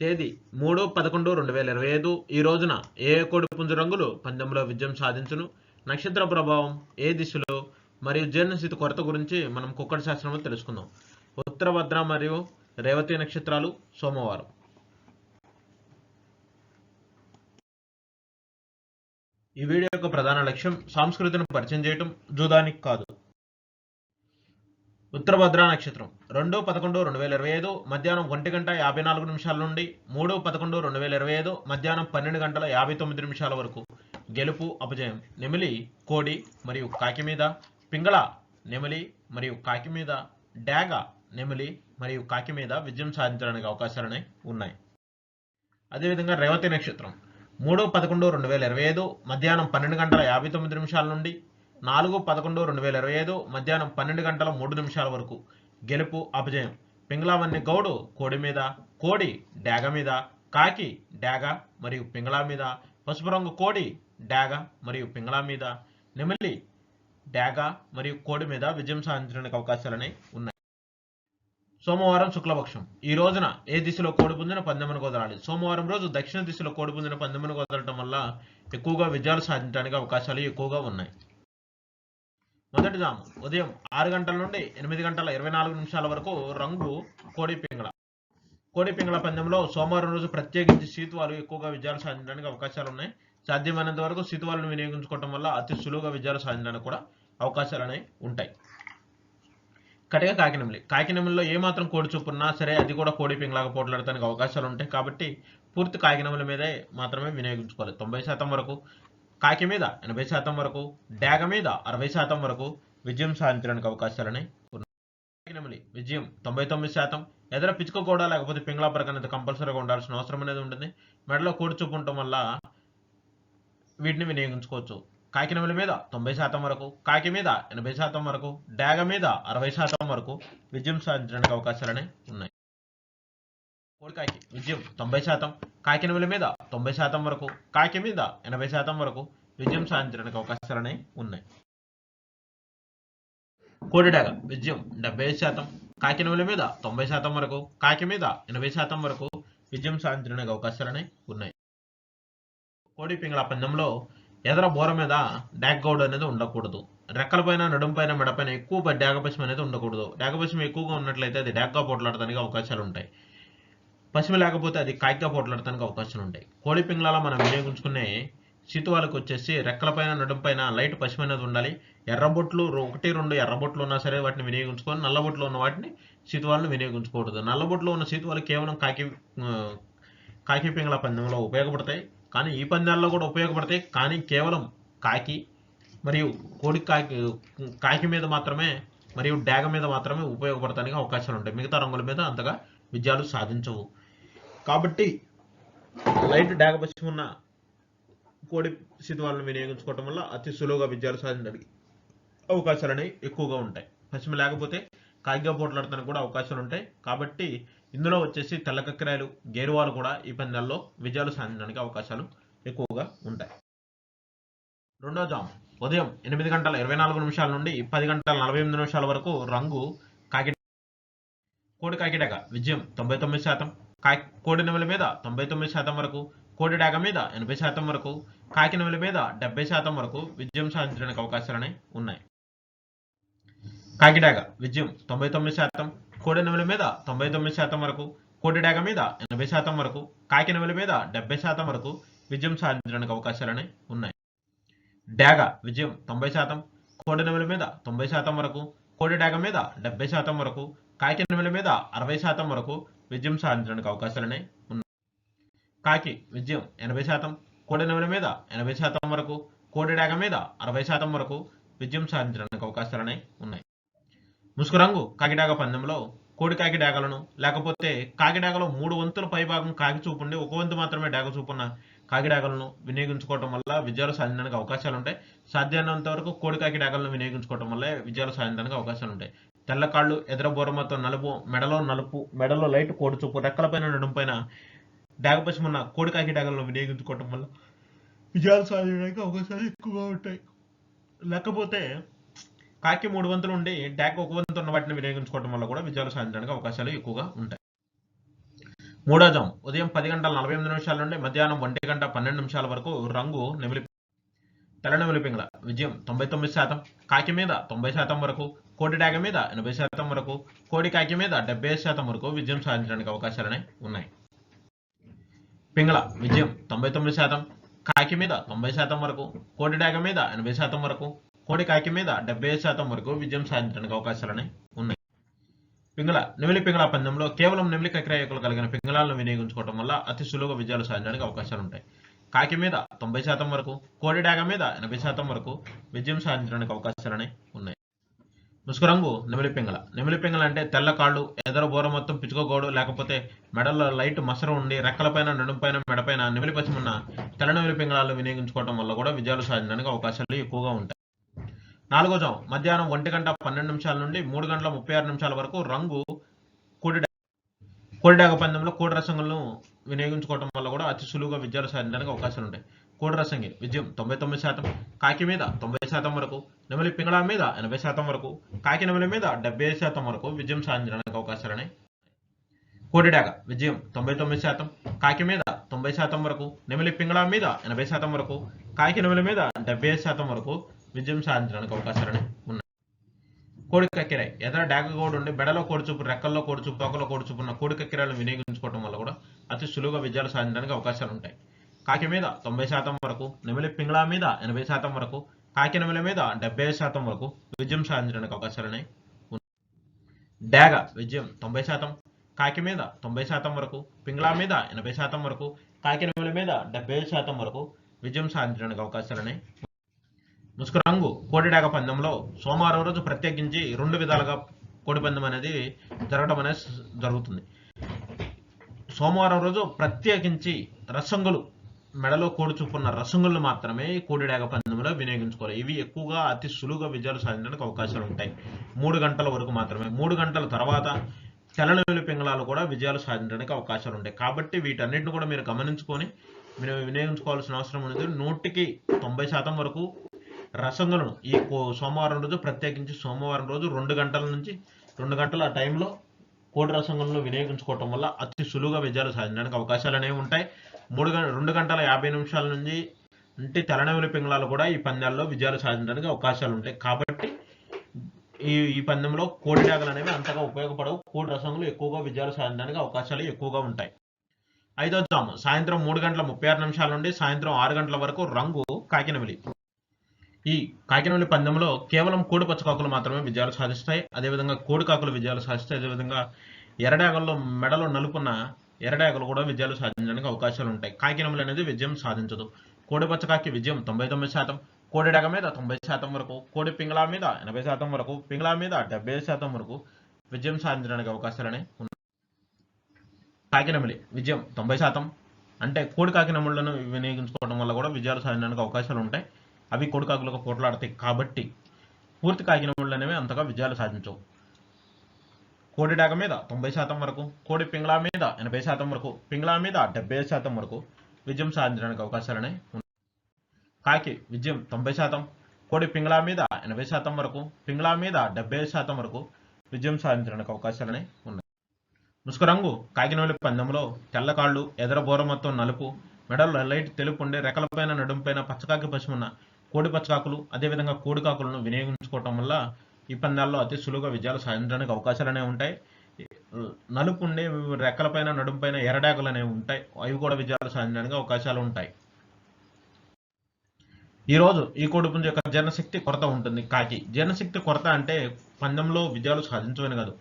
తేదీ మూడు పదకొండు రెండు వేల ఇరవై ఐదు. ఈ రోజున ఏ కోడి పుంజు రంగులు పందెంలో విజయం సాధించును? నక్షత్ర ప్రభావం ఏ దిశలో? మరియు జీర్ణస్థితి కొరత గురించి మనం కుక్కడి శాస్త్రంలో తెలుసుకుందాం. ఉత్తరభద్ర మరియు రేవతి నక్షత్రాలు సోమవారం. ఈ వీడియో యొక్క ప్రధాన లక్ష్యం సంస్కృతిని పరిచయం చేయటం. జూదానికి కాదు. ఉత్తరభద్ర నక్షత్రం. రెండు పదకొండు రెండు వేల ఇరవై ఐదు మధ్యాహ్నం ఒంటి గంట యాభై నాలుగు నిమిషాల నుండి మూడు పదకొండు రెండు వేల ఇరవై ఐదు మధ్యాహ్నం పన్నెండు గంటల యాభై తొమ్మిది నిమిషాల వరకు గెలుపు అపజయం. నెమిలి కోడి మరియు కాకి మీద. పింగళ నెమిలి మరియు కాకి మీద. డాగ నెమిలి మరియు కాకి మీద విజయం సాధించడానికి అవకాశాలనే ఉన్నాయి. అదేవిధంగా రేవతి నక్షత్రం. మూడు పదకొండు రెండు వేల ఇరవై ఐదు మధ్యాహ్నం పన్నెండు గంటల యాభై తొమ్మిది నిమిషాల నుండి నాలుగు పదకొండు రెండు వేల ఇరవై ఐదు మధ్యాహ్నం పన్నెండు గంటల మూడు నిమిషాల వరకు గెలుపు అపజయం. పింగళావన్ని గౌడు కోడి మీద కోడి డాగ మీద కాకి డాగ మరియు పింగళా మీద పసుపు రంగు కోడి డాగ మరియు పింగళా మీద నెమిలి డాగ మరియు కోడి మీద విజయం సాధించడానికి అవకాశాలనే ఉన్నాయి. సోమవారం శుక్లపక్షం. ఈ రోజున ఏ దిశలో కోడి పుంజిన పందెమను కుదరాలి సోమవారం రోజు దక్షిణ దిశలో కోడి పుంజిన పందెమను కుదరటం వల్ల ఎక్కువగా విజయాలు సాధించడానికి అవకాశాలు ఎక్కువగా ఉన్నాయి. మొదటి జాము ఉదయం ఆరు గంటల నుండి ఎనిమిది గంటల ఇరవై నాలుగు నిమిషాల వరకు రంగు కోడి పింగళ. కోడి పింగళ పందెంలో సోమవారం రోజు ప్రత్యేకించి సీతువాలు ఎక్కువగా విజయాలు సాధించడానికి అవకాశాలు ఉన్నాయి. సాధ్యమైనంత వరకు సీతువాలను వినియోగించుకోవటం వల్ల అతి సులువుగా విజయాలు సాధించడానికి కూడా అవకాశాలు అనేవి ఉంటాయి. కటిక కాకినెమిలి కాకినెమిలిలో ఏమాత్రం కోడి చూపు ఉన్నా సరే అది కూడా కోడి పింగళాగా పోట్లాడటానికి అవకాశాలు ఉంటాయి. కాబట్టి పూర్తి కాకినెమిలి మీదే మాత్రమే వినియోగించుకోవాలి. తొంభై శాతం వరకు కాకి మీద ఎనభై శాతం వరకు డాగ మీద అరవై శాతం వరకు విజయం సాధించడానికి అవకాశాలని ఉన్నాయి విజయం తొంభై తొమ్మిది శాతం. ఎదర పిచ్చుక కూడా లేకపోతే పింగళా పరకనేది కంపల్సరీగా ఉండాల్సిన అవసరం అనేది ఉంటుంది. మెడలో కోడి ఉండటం వల్ల వీటిని వినియోగించుకోవచ్చు. కాకినెమిలి మీద తొంభై శాతం వరకు కాకి మీద ఎనభై శాతం వరకు డాగ మీద అరవై శాతం వరకు విజయం సాధించడానికి అవకాశాలనే ఉన్నాయి. కోడికాయకి విజయం తొంభై శాతం. కాకినవల మీద తొంభై శాతం వరకు. కాకి మీద ఎనభై శాతం వరకు విజయం సాధించడానికి అవకాశాలనే ఉన్నాయి. కోడిడాగ విజయం డెబ్బై ఐదు శాతం. కాకినవల మీద తొంభై శాతం వరకు. కాకి మీద ఎనభై శాతం వరకు విజయం సాధించడానికి అవకాశాలనే ఉన్నాయి. కోడి పింగళ పందెంలో ఎదర బోర మీద డాగ్ గౌడ్ అనేది ఉండకూడదు. రెక్కలపైన నడుంపైన మెడపైన ఎక్కువ డాగపశం అనేది ఉండకూడదు. డాగపశం ఎక్కువగా ఉన్నట్లయితే అది డాగ్గా పోట్లాడడానికి అవకాశాలు ఉంటాయి. పసిమి లేకపోతే అది కాయిగా పోట్లాడటానికి అవకాశాలు ఉంటాయి. కోడి పింగళాల మనం వినియోగించుకునే శీతువాలకు వచ్చేసి రెక్కలపైన నడుంపైన లైట్ పశువు అనేది ఉండాలి. ఎర్రబొట్లు ఒకటి రెండు ఎర్రబొట్లు ఉన్నా సరే వాటిని వినియోగించుకొని నల్లబొట్లు ఉన్న వాటిని శీతువాలను వినియోగించకూడదు. నల్లబొట్లు ఉన్న శీతువాలు కేవలం కాకి కాకి పింగళ పందెంలో ఉపయోగపడతాయి. కానీ ఈ పందాల్లో కూడా ఉపయోగపడతాయి. కానీ కేవలం కాకి మరియు కోడి కాకి కాకి మీద మాత్రమే మరియు డాగ మీద మాత్రమే ఉపయోగపడటానికి అవకాశాలు ఉంటాయి. మిగతా రంగుల మీద అంతగా విజయాలు సాధించవు. కాబట్టి లైట్ డాగ ఉన్న కోడి శితువాలను వినియోగించుకోవటం వల్ల అతి సులువుగా విజయాలు సాధించడానికి అవకాశాలు అనేవి ఎక్కువగా ఉంటాయి. పశ్చిమ లేకపోతే కాయిగా పోట్లాడటానికి కూడా అవకాశాలు ఉంటాయి. కాబట్టి ఇందులో వచ్చేసి తెల్లకక్కిరాయలు గేరువాలు కూడా ఈ పందాల్లో విజయాలు సాధించడానికి అవకాశాలు ఎక్కువగా ఉంటాయి. రెండో జాము. ఉదయం ఎనిమిది గంటల ఇరవై నాలుగు నిమిషాల నుండి పది గంటల నలభై ఎనిమిది నిమిషాల వరకు రంగు కోడి కాకిడాక విజయం తొంభై తొమ్మిది శాతం. కాకి కోడి నెమల మీద తొంభై తొమ్మిది శాతం వరకు. కోడి డాగ మీద ఎనభై శాతం వరకు. కాకి నెమల మీద డెబ్బై శాతం వరకు విజయం సాధించడానికి అవకాశాలనే ఉన్నాయి. కాకిడాగ విజయం తొంభై తొమ్మిది శాతం. కోడి నెమల మీద తొంభై తొమ్మిది శాతం వరకు. కోడి డాగ మీద ఎనభై శాతం వరకు. కాకి నెమల మీద డెబ్బై శాతం వరకు విజయం సాధించడానికి అవకాశాలనే ఉన్నాయి. డాగ విజయం తొంభై శాతం. కోడి నెమల మీద తొంభై శాతం వరకు. కోడి డాగ మీద డెబ్బై శాతం వరకు. కాకి నెమల మీద అరవై శాతం వరకు విజయం సాధించడానికి అవకాశాలనే ఉన్నాయి కాకి విజయం ఎనభై శాతం కోడి నెమల మీద ఎనభై శాతం వరకు కోడి డాగ మీద అరవై శాతం వరకు విజయం సాధించడానికి అవకాశాలనే ఉన్నాయి. ముసుగు రంగు కాకిడాగ పందెంలో కోడి కాకి డాగలను లేకపోతే కాకిడాగలో మూడు వంతుల పైభాగం కాకి చూపుండి ఒక వంతు మాత్రమే డాగ చూపున్న కాకిడాగలను వినియోగించుకోవటం వల్ల విజయాలు సాధించడానికి అవకాశాలు ఉంటాయి సాధ్యమైనంత వరకు కోడి కాకి డాగలను వినియోగించుకోవటం వల్ల విజయాలు సాధించడానికి అవకాశాలు ఉంటాయి తెల్ల కాళ్ళు ఎదర నలుపు మెడలో నలుపు మెడలో లైట్ కోడి చూపు రెక్కలపైన నడుంపైన డాగపశం ఉన్న కోడి కాకి డాగలను వినియోగించుకోవటం వల్ల విజయాలు సాధించడానికి అవకాశాలు ఎక్కువగా ఉంటాయి. లేకపోతే కాకి మూడు వంతులు ఉండి డాక్ ఒక వంతు ఉన్న వాటిని వినియోగించుకోవడం వల్ల కూడా విజయాలు సాధించడానికి అవకాశాలు ఎక్కువగా ఉంటాయి. మూడో జాము ఉదయం పది గంటల నలభై ఎనిమిది నిమిషాల నుండి మధ్యాహ్నం ఒంటి గంట పన్నెండు నిమిషాల వరకు రంగు నెమిలి తెల్ల నెమిలి పింగళ విజయం తొంభై తొమ్మిది శాతం కాకి మీద తొంభై శాతం వరకు కోటి డాగ మీద ఎనభై శాతం వరకు కోడి కాకి మీద డెబ్బై శాతం వరకు విజయం సాధించడానికి అవకాశాలనే ఉన్నాయి. పింగళ విజయం తొంభై తొమ్మిది శాతం కాకి మీద తొంభై శాతం వరకు కోటి డాగ మీద ఎనభై శాతం వరకు కోడి కాకి మీద డెబ్బై శాతం వరకు విజయం సాధించడానికి అవకాశాలనే ఉన్నాయి. పింగళ నిమిలి పింగళ పందెంలో కేవలం నిమిలి కక్రయకులు కలిగిన పింగళాలను వినియోగించుకోవడం వల్ల అతి సులువుగా విజయాలు సాధించడానికి అవకాశాలు ఉంటాయి. కాకి మీద తొంభై శాతం వరకు కోడి డాగ మీద ఎనభై శాతం వరకు విజయం సాధించడానికి అవకాశాలనే ఉన్నాయి. ముసుగు రంగు నెమిలి పింగళ. పింగళ అంటే తెల్ల కాళ్ళు ఎదర బోర మొత్తం పిచ్చుకోగోడు లేకపోతే మెడలో లైట్ మసరు ఉండి రెక్కలపైన నడుంపైన మెడపైన నెమిలి తెల్ల నెమిలి పింగళాలు వినియోగించుకోవడం వల్ల కూడా విజయాలు సాధించడానికి అవకాశాలు ఎక్కువగా ఉంటాయి. నాలుగో జాం మధ్యాహ్నం ఒంటి గంట పన్నెండు నిమిషాల నుండి మూడు గంటల ముప్పై ఆరు నిమిషాల వరకు రంగు కోడి కోడిడాగ పందెంలో కోడి రసంగులను వినియోగించుకోవడం వల్ల కూడా అతి సులువుగా విజయాలు సాధించడానికి అవకాశాలు ఉంటాయి. కోడి రసంగి విజయం తొంభై తొమ్మిది శాతం. కాకి మీద తొంభై శాతం వరకు నెమలి పింగళ మీద ఎనభై శాతం వరకు కాకి నెమలి మీద డెబ్బై ఐదు శాతం వరకు విజయం సాధించడానికి అవకాశాలని కోడిడాగ విజయం తొంభై తొమ్మిది శాతం. కాకి మీద తొంభై శాతం వరకు నెమలి పింగళ మీద ఎనభై శాతం వరకు కాకి నెమలి మీద డెబ్బై ఐదు శాతం వరకు విజయం సాధించడానికి అవకాశాలని ఉన్నాయి. కోడి కక్కిరాయి. ఎదర డాగ కోడి ఉండి బెడలో కోడిచూపు రెక్కల్లో కోడిచూపు తోకలో కోడిచూపు ఉన్న కోడి కక్కిరాలను వినియోగించుకోవడం వల్ల కూడా అతి సులువుగా విజయాలు సాధించడానికి అవకాశాలు ఉంటాయి. కాకి మీద తొంభై శాతం వరకు నెమిలి పింగళ మీద ఎనభై శాతం వరకు కాకి నెమిలి మీద డెబ్బై శాతం వరకు విజయం సాధించడానికి అవకాశాలని డాగ విజయం తొంభై శాతం కాకి మీద తొంభై శాతం వరకు పింగళ మీద ఎనభై శాతం వరకు కాకి నెమిలి మీద డెబ్బై శాతం వరకు విజయం సాధించడానికి అవకాశాలని ముసుగు రంగు కోటిడాగ పందెంలో సోమవారం రోజు ప్రత్యేకించి రెండు విధాలుగా కోడి పందెం అనేది జరగడం అనేది జరుగుతుంది. సోమవారం రోజు ప్రత్యేకించి రసంగులు మెడలో కూడుచుకున్న రసంగులు మాత్రమే ఈ పందెంలో వినియోగించుకోవాలి. ఇవి ఎక్కువగా అతి సులువుగా విజయాలు సాధించడానికి అవకాశాలు ఉంటాయి. మూడు గంటల వరకు మాత్రమే. మూడు గంటల తర్వాత తెల్లనెల్లి పింగళాలు కూడా విజయాలు సాధించడానికి అవకాశాలు ఉంటాయి. కాబట్టి వీటన్నిటిని కూడా మీరు గమనించుకొని మీరు వినియోగించుకోవాల్సిన అవసరం అనేది నూటికి తొంభై శాతం వరకు రసంగులను ఈ కో- సోమవారం రోజు ప్రత్యేకించి సోమవారం రోజు రెండు గంటల నుంచి రెండు గంటల టైంలో కోడి రసంగంలో వినియోగించుకోవటం వల్ల అతి సులువుగా విజయాలు సాధించడానికి అవకాశాలు అనేవి ఉంటాయి. మూడు గంట రెండు గంటల యాభై నిమిషాల నుంచి అంటే తెల్లనెమిలి పింగళాలు కూడా ఈ పందాల్లో విజయాలు సాధించడానికి అవకాశాలు ఉంటాయి. కాబట్టి ఈ ఈ పందెంలో కోడి డాగలు అనేవి అంతగా ఉపయోగపడవు. కోడి రసంలో ఎక్కువగా విజయాలు సాధించడానికి అవకాశాలు ఎక్కువగా ఉంటాయి. ఐదో జాము. సాయంత్రం మూడు గంటల ముప్పై ఆరు నిమిషాల నుండి సాయంత్రం ఆరు గంటల వరకు రంగు కాకినవిలి. ఈ కాకినవిలి పందెంలో కేవలం కోడి పచ్చకాకులు మాత్రమే విజయాలు సాధిస్తాయి. అదేవిధంగా కోడి కాకులు విజయాలు సాధిస్తాయి. అదేవిధంగా ఎర్రడాగల్లో మెడలో నలుపున్న ఎర్రడాగలు కూడా విజయాలు సాధించడానికి అవకాశాలు ఉంటాయి. కాకినములు అనేది విజయం సాధించదు. కోడి పచ్చకాకి విజయం తొంభై తొమ్మిది శాతం. కోడి డగ మీద తొంభై శాతం వరకు కోడి పింగళా మీద ఎనభై శాతం వరకు పింగళా మీద డెబ్బై శాతం వరకు విజయం సాధించడానికి అవకాశాలనే ఉన్నాయి. కాకినమిలి విజయం తొంభై శాతం. అంటే కోడి కాకినములను వినియోగించుకోవడం వల్ల కూడా విజయాలు సాధించడానికి అవకాశాలు ఉంటాయి. అవి కోడి కాకులకు పోట్లాడతాయి కాబట్టి పూర్తి కాకినముళ్ళు అనేవి అంతగా విజయాలు సాధించవు. కోడి డాగ మీద తొంభై శాతం వరకు కోడి పింగళా మీద ఎనభై శాతం వరకు పింగళా మీద డెబ్బై ఐదు శాతం వరకు విజయం సాధించడానికి అవకాశాలనే ఉన్నాయి కాకి విజయం తొంభై శాతం కోడి పింగళా మీద ఎనభై శాతం వరకు పింగళా మీద డెబ్బై ఐదు శాతం వరకు విజయం సాధించడానికి అవకాశాలనే ఉన్నాయి ముసుకురంగు రంగు పందెంలో తెల్ల కాళ్ళు ఎదర మొత్తం నలుపు మెడల్లో లైట్ తెలుపు ఉండే రెక్కలపైన నడుంపైన పచ్చకాకి పశువున్న కోడి పచ్చకాకులు అదేవిధంగా కోడి కాకులను వినియోగించుకోవటం వల్ల ఈ పందాల్లో అతి సులువుగా విజయాలు సాధించడానికి అవకాశాలు అనేవి ఉంటాయి. నలుపు ఉండే రెక్కలపైన నడుంపైన ఎరడాకులు అనేవి ఉంటాయి. అవి కూడా విజయాలు సాధించడానికి అవకాశాలు ఉంటాయి. ఈ రోజు ఈ కోడి పుంజు యొక్క జనశక్తి కొరత ఉంటుంది. కాకి జీర్ణశక్తి కొరత అంటే పందెంలో విజయాలు సాధించవని కాదు.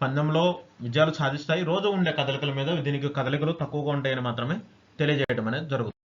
పందెంలో విజయాలు సాధిస్తాయి. రోజు ఉండే కదలికల మీద దీనికి కదలికలు తక్కువగా ఉంటాయని మాత్రమే తెలియజేయడం అనేది జరుగుతుంది.